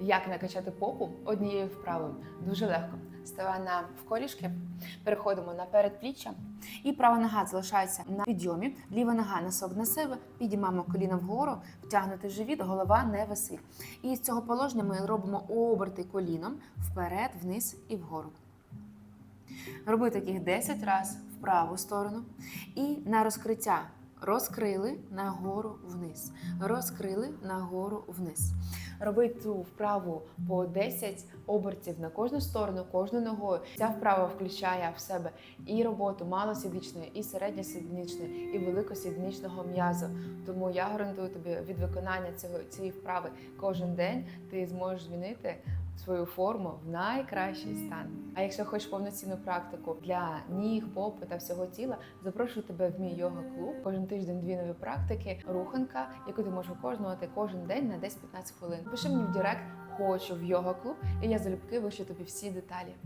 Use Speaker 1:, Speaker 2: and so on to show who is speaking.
Speaker 1: Як накачати попу однією вправою? Дуже легко. Ставай на вколішки, переходимо на передпліччя. І права нога залишається на підйомі, ліва нога носок на себе, підіймаємо коліна вгору, втягнути живіт, голова не висить. І з цього положення ми робимо оберти коліном вперед, вниз і вгору. Роби таких 10 разів в праву сторону. І на розкриття розкрили нагору вниз. Розкрили нагору вниз. Роби цю вправу по 10 обертів на кожну сторону, кожну ногою. Ця вправа включає в себе і роботу малосідничної, і середньосідничної, і великосідничного м'язу. Тому я гарантую тобі від виконання цього цієї вправи кожен день ти зможеш змінити свою форму в найкращий стан. А якщо хочеш повноцінну практику для ніг, попи та всього тіла, запрошую тебе в мій йога клуб. Кожен тиждень дві нові практики, руханка, яку ти можеш виконувати кожен день на 10-15 хвилин. Пиши мені в Директ, хочу в йога клуб, і я залюбки вишлю тобі всі деталі.